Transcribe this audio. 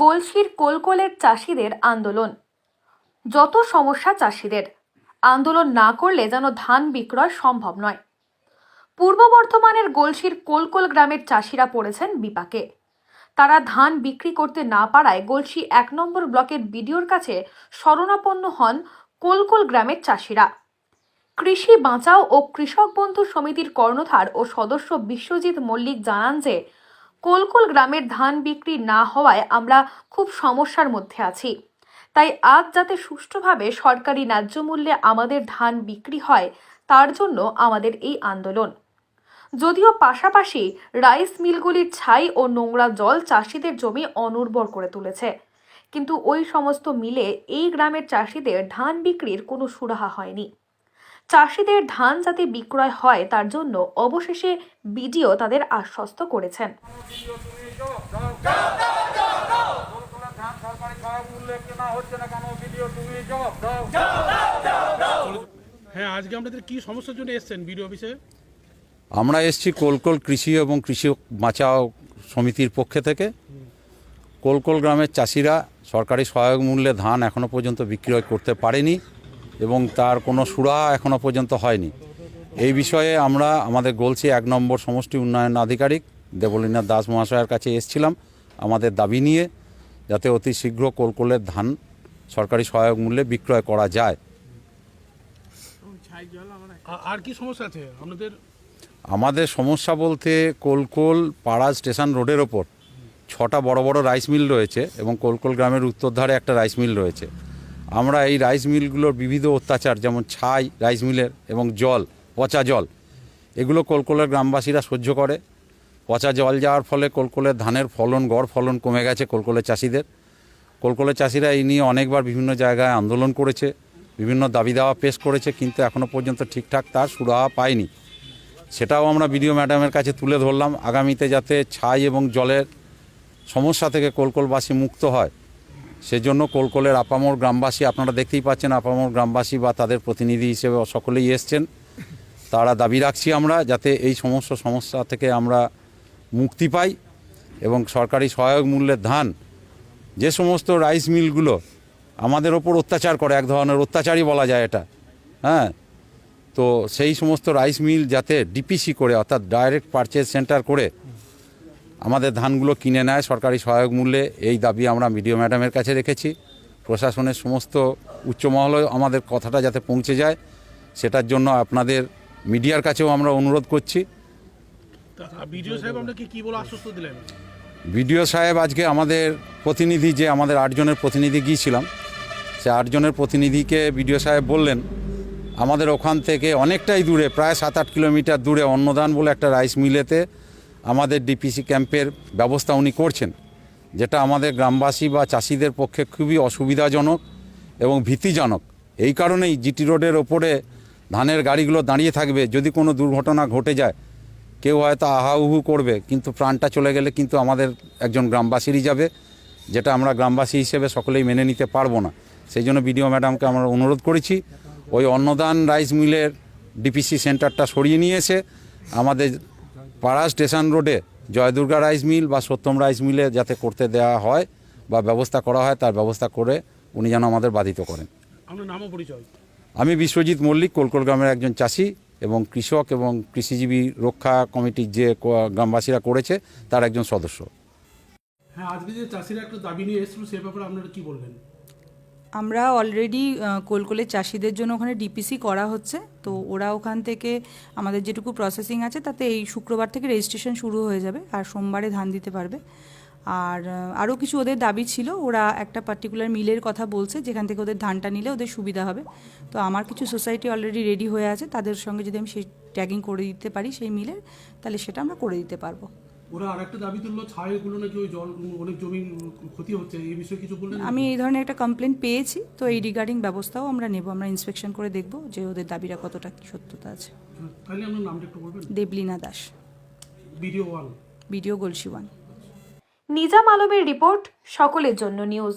গলসির কোলকোলের চাষিদের আন্দোলন। যত সমস্যা চাষিদের, আন্দোলন না করলে যেন ধান বিক্রয় সম্ভব নয়। পূর্ব বর্ধমানের গলসির কোলকোল গ্রামের চাষিরা পড়েছেন বিপাকে। তারা ধান বিক্রি করতে না পারায় গলসি এক নম্বর ব্লকের বিডিওর কাছে শরণাপন্ন হন কোলকোল গ্রামের চাষিরা। কৃষি বাঁচাও ও কৃষক বন্ধু সমিতির কর্ণধার ও সদস্য বিশ্বজিৎ মল্লিক জানান যে, কোলকোল গ্রামের ধান বিক্রি না হওয়ায় আমরা খুব সমস্যার মধ্যে আছি। তাই আজ যাতে সুষ্ঠুভাবে সরকারি ন্যায্য মূল্যে আমাদের ধান বিক্রি হয়, তার জন্য আমাদের এই আন্দোলন। যদিও পাশাপাশি রাইস মিলগুলির ছাই ও নোংরা জল চাষিদের জমি অনুর্বর করে তুলেছে, কিন্তু ওই সমস্ত মিলে এই গ্রামের চাষিদের ধান বিক্রির কোনো সুরাহা হয়নি। চাষিদের ধান যাতে বিক্রয় হয় তার জন্য অবশেষে বিডিও তাদের আশ্বস্ত করেছেন। হ্যাঁ আজকে আপনাদের কি সমস্যার জন্য এসেছেন বিডিও অফিসে? আমরা এসছি কোলকোল কৃষি এবং কৃষি বাঁচাও সমিতির পক্ষে থেকে। কোলকোল গ্রামের চাষিরা সরকারি সহায়ক মূল্যে ধান এখনও পর্যন্ত বিক্রয় করতে পারেনি। এবং তার কোনো সুরা এখনও পর্যন্ত হয়নি। এই বিষয়ে আমরা আমাদের গলসি এক নম্বর সমষ্টি উন্নয়ন আধিকারিক দেবলীনাথ দাস মহাশয়ের কাছে এসেছিলাম আমাদের দাবি নিয়ে যাতে অতি শীঘ্র কোলকোলের ধান সরকারি সহায়ক মূল্যে বিক্রয় করা যায়। আর কি সমস্যা আছে আপনাদের? আমাদের সমস্যা বলতে কোলকোল পাড়া স্টেশন রোডের ওপর ছটা বড় বড় রাইস মিল রয়েছে এবং কোলকোল গ্রামের উত্তর ধারে একটা রাইস মিল রয়েছে। আমরা এই রাইস মিলগুলোর বিবিধ অত্যাচার, যেমন ছাই রাইস মিলের এবং জল, পচা জল, এগুলো কোলকোলের গ্রামবাসীরা সহ্য করে। পচা জল যাওয়ার ফলে কোলকোলের ধানের ফলন, গড় ফলন কমে গেছে কোলকোলের চাষিদের। কোলকোলের চাষিরা এই নিয়ে অনেকবার বিভিন্ন জায়গায় আন্দোলন করেছে, বিভিন্ন দাবি দাওয়া পেশ করেছে, কিন্তু এখনও পর্যন্ত ঠিকঠাক তার সুরাহা পায়নি। সেটাও আমরা বিডিও ম্যাডামের কাছে তুলে ধরলাম। আগামীতে যাতে ছাই এবং জলের সমস্যা থেকে কলকলবাসী মুক্ত হয় সেজন্য কোলকোলের আপামর গ্রামবাসী, আপনারা দেখতেই পাচ্ছেন আপামর গ্রামবাসী বা তাদের প্রতিনিধি হিসেবে সকলেই এসছেন। তারা দাবি রাখছি আমরা যাতে এই সমস্ত সমস্যা থেকে আমরা মুক্তি পাই এবং সরকারি সহায়ক মূল্যের ধান, যে সমস্ত রাইস মিলগুলো আমাদের ওপর অত্যাচার করে, এক ধরনের অত্যাচারই বলা যায় এটা হ্যাঁ? তো সেই সমস্ত রাইস মিল যাতে ডিপিসি করে, অর্থাৎ ডাইরেক্ট পারচেজ সেন্টার করে আমাদের ধানগুলো কিনে নেয় সরকারি সহায়ক মূল্যে। এই দাবি আমরা মিডিও ম্যাডামের কাছে রেখেছি। প্রশাসনের সমস্ত উচ্চমহলে আমাদের কথাটা যাতে পৌঁছে যায় সেটার জন্য আপনাদের মিডিয়ার কাছেও আমরা অনুরোধ করছি। বিডিও সাহেব আজকে আমাদের প্রতিনিধি যে আমাদের আটজনের প্রতিনিধি গিয়েছিলাম সে আটজনের প্রতিনিধিকে বিডিও সাহেব বললেন আমাদের ওখান থেকে অনেকটাই দূরে প্রায় সাত আট কিলোমিটার দূরে অন্নদান বলে একটা রাইস মিলেতে আমাদের ডিপিসি ক্যাম্পের ব্যবস্থা উনি করছেন, যেটা আমাদের গ্রামবাসী বা চাষিদের পক্ষে খুবই অসুবিধাজনক এবং ভীতিজনক। এই কারণেই জিটি রোডের ওপরে ধানের গাড়িগুলো দাঁড়িয়ে থাকবে। যদি কোনো দুর্ঘটনা ঘটে যায়, কেউ হয়তো আহাউহু করবে, কিন্তু প্রাণটা চলে গেলে কিন্তু আমাদের একজন গ্রামবাসীরই যাবে, যেটা আমরা গ্রামবাসী হিসেবে সকলেই মেনে নিতে পারব না। সেই জন্য বিডিও ম্যাডামকে আমরা অনুরোধ করেছি, ওই অন্নদান রাইস মিলের ডিপিসি সেন্টারটা সরিয়ে নিয়ে এসে আমাদের পাড়া স্টেশন রোডে জয়দুর্গা রাইস মিল বা সত্যম রাইস মিলে যাতে করতে দেওয়া হয় বা ব্যবস্থা করা হয় তার ব্যবস্থা করে উনি যেন আমাদের বাধিত করেন। আমি বিশ্বজিৎ মল্লিক কোলকোল গ্রামের একজন চাষি এবং কৃষক এবং কৃষিজীবী রক্ষা কমিটির যে গ্রামবাসীরা করেছে তার একজন সদস্য। হ্যাঁ আজকে যে চাষিরা একটা দাবি নিয়ে এসেছিল সে ব্যাপারে আপনারা কি বলবেন? আমরা অলরেডি কোলকোলের চাষিদের জন্য ওখানে ডিপিসি করা হচ্ছে। তো ওরা ওখান থেকে আমাদের যেটুকু প্রসেসিং আছে, তাতে এই শুক্রবার থেকে রেজিস্ট্রেশন শুরু হয়ে যাবে, আর সোমবারে ধান দিতে পারবে। আর আরও কিছু ওদের দাবি ছিল, ওরা একটা পার্টিকুলার মিলের কথা বলছে, যেখান থেকে ওদের ধানটা নিলে ওদের সুবিধা হবে। তো আমার কিছু সোসাইটি অলরেডি রেডি হয়ে আছে, তাদের সঙ্গে যদি আমি সেই ট্যাগিং করে দিতে পারি সেই মিলের তাহলে সেটা আমরা করে দিতে পারব। ওরা আরেকটা দাবি তুললো নাকি ওই জল অনেক জমি ক্ষতি হচ্ছে এই বিষয়ে কিছু বললেন আমি এই ধরনের একটা কমপ্লেন পেয়েছি তো এই রিগার্ডিং ব্যবস্থাও আমরা নেব আমরা ইন্সপেকশন করে দেখব যে ওদের দাবিটা কতটা কি সত্যতা আছে। তাহলে আপনার নামটা একটু বলবেন? Debalina Das. Video one. Video glossy one. Nizam আলমের রিপোর্ট সকলের জন্য নিউজ।